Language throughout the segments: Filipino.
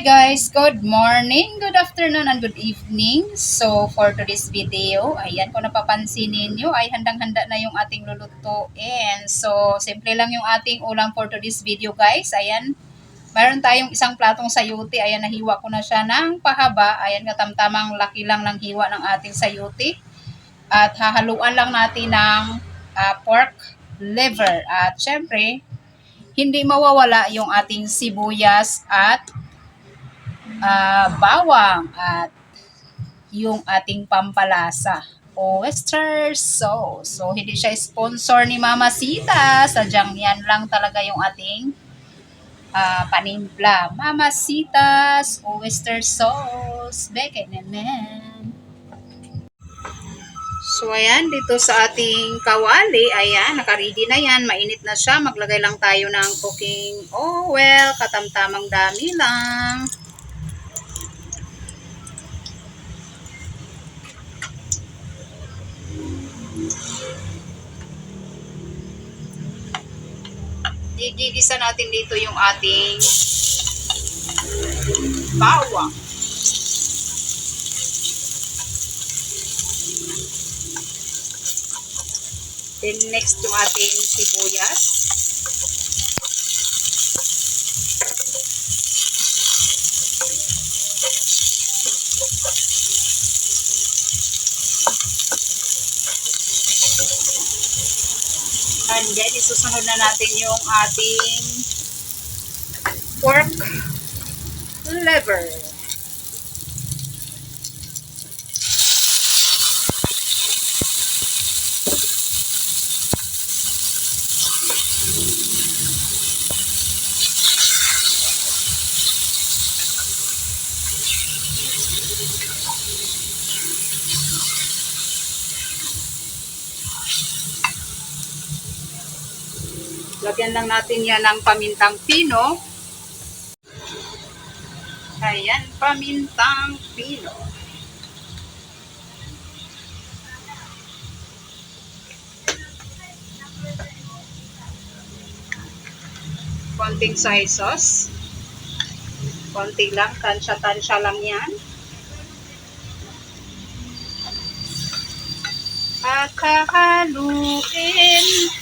guys, good morning, good afternoon, and good evening. So, for today's video, ayan, kung napapansin ninyo, ay handang-handa na yung ating lulutuin. So, simple lang yung ating ulam for today's video, guys. Ayan, mayroon tayong isang platong sayuti. Ayan, nahiwa ko na siya ng pahaba. Ayan, katamtamang laki lang ng hiwa ng ating sayuti. At hahaluan lang natin ng ah, pork liver. At syempre, hindi mawawala yung ating sibuyas at ah, bawang at yung ating pampalasa oyster sauce. So, hindi siya sponsor ni Mama Sita. Sadyang yan lang talaga yung ating ah, panimpla. Mama Sita's oyster sauce. Beke naman. So, ayan, dito sa ating kawali, ayan, nakaready na yan. Mainit na siya. Maglagay lang tayo ng cooking oil. Katamtamang dami lang. Gigisa natin dito yung ating bawang. Then next yung ating sibuyas. And then isusunod na natin yung ating pork liver. Lagyan lang natin yan ng pamintang pino. Ayan, pamintang pino. Konting soy sauce. Konti lang, tansya-tansya lang yan. Kakahaluin. Ayan,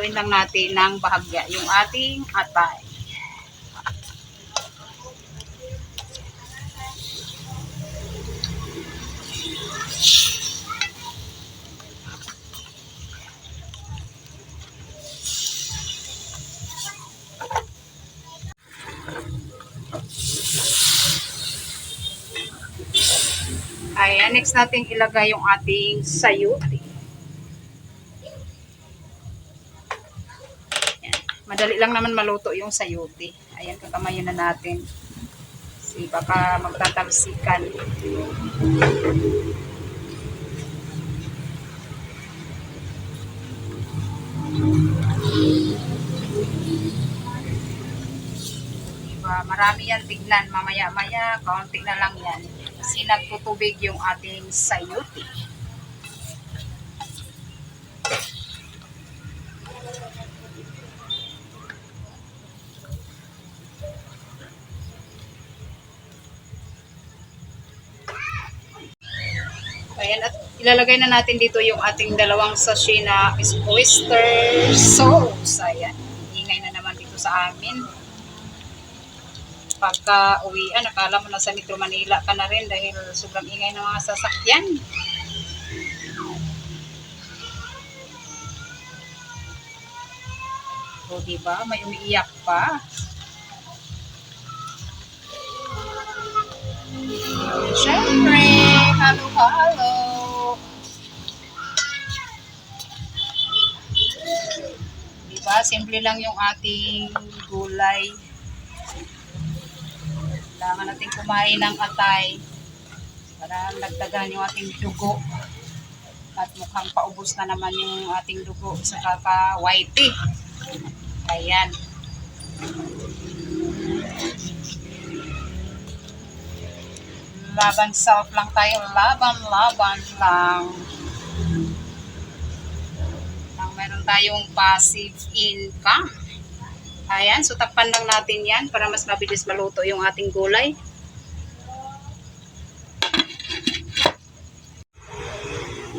lulutuin lang natin ng bahagya yung ating atay. Ayan, next natin ilagay yung ating sayuti. Madali lang naman maluto yung sayuti. Ayan, kakamayin na natin. Kasi baka magtatalsikan. Diba? Marami yan tignan. Mamaya-maya, kaunti na lang yan. Kasi nagtutubig yung ating sayuti. Ayan, at ilalagay na natin dito yung ating dalawang sachet na oyster sauce. Ayan, ingay na naman dito sa amin. Pagka uwian, akala mo nasa Metro Manila ka na rin dahil sobrang ingay ng mga sasakyan. O, diba? May umiiyak pa. Siyempre, halo-halo. Diba? Simple lang yung ating gulay. Kailangan natin kumain ng atay para nagdagan yung ating dugo. At mukhang paubos na naman yung ating dugo sa kaka-whitey. Ayan. Laban self lang tayo. Laban, laban lang. Nang meron tayong passive income. Ayan, so takpan lang natin yan para mas mabilis maluto yung ating gulay.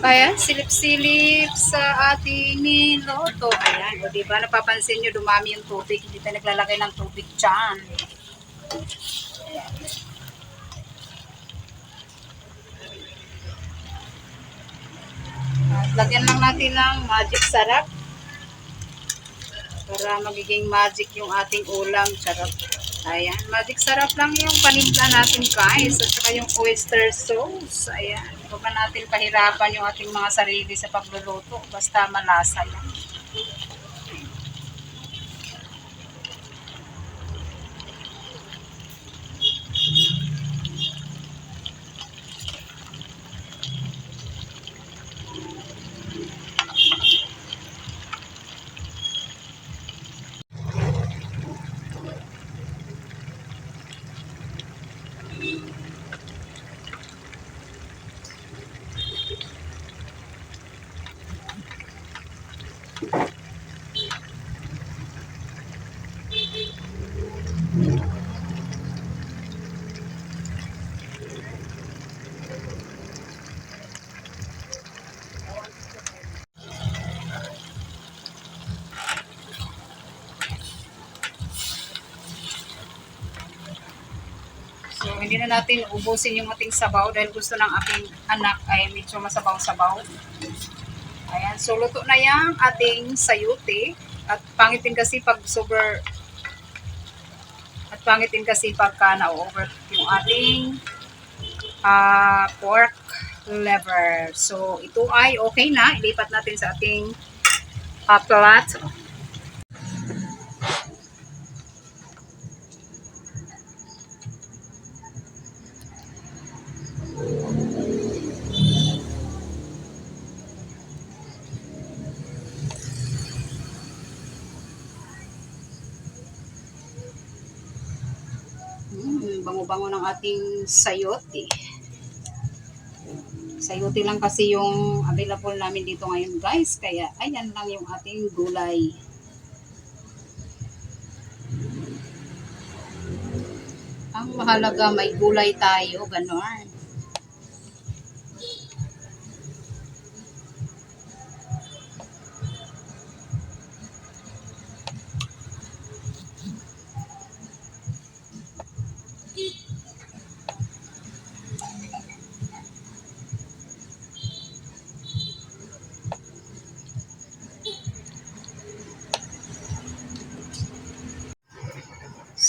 Ayan, silip-silip sa ating niloto. Ayan, o diba napapansin nyo dumami yung tubig. Hindi tayo naglalagay ng tubig dyan. Lagyan lang natin ng magic sarap. Para magiging magic yung ating ulam. Sarap. Ayan. Magic sarap lang yung panimpla natin guys. At saka yung oyster sauce. Ayan. Huwag na natin pahirapan yung ating mga sarili sa pagluluto. Basta malasa lang. Natin ubusin yung ating sabaw dahil gusto ng aking anak ay medyo masabaw-sabaw. Ayan, so luto na yung ating sayute. At pangit din kasi pag super at pangit din kasi pagka na-over yung ating ah, pork liver. So, ito ay okay na. Ilipat natin sa ating uh, plato. Mm, bango-bango ng ating sayote. Sayote lang kasi yung available namin dito ngayon guys. Kaya ayan lang yung ating gulay. Ang mahalaga may gulay tayo, ganon.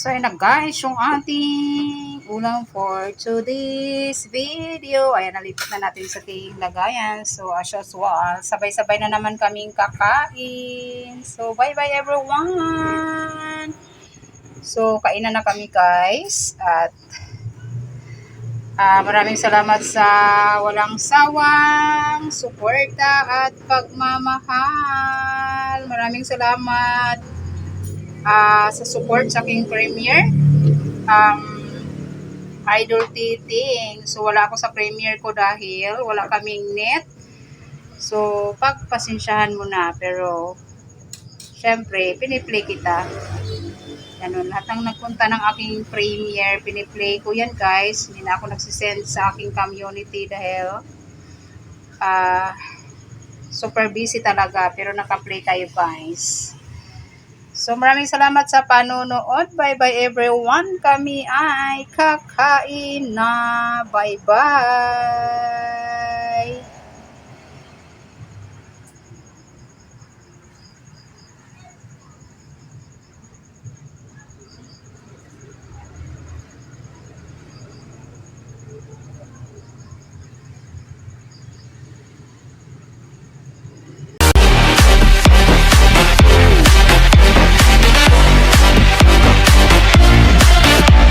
Yun na guys, yung ating ulam for today's video. Ayan, nalipat na natin sa ating lagayan. So, as usual, sabay-sabay na naman kaming kakain. So, bye-bye everyone! So, kainan na kami guys. At ah, maraming salamat sa walang sawang suporta at pagmamahal. Maraming salamat ah, sa support sa aking premiere. Um, Idol Titing. So, wala ako sa premiere ko dahil wala kaming net. So, pagpasensyahan mo na. Pero, syempre, piniplay kita. Ganun. Lahat ng nagpunta ng aking premiere, piniplay ko yan guys. Hindi na ako nagsisend sa aking community dahil ah super busy talaga. Pero nakaplay tayo guys. So maraming salamat sa panonood. Bye-bye everyone. Kami ay kakain na. Bye-bye.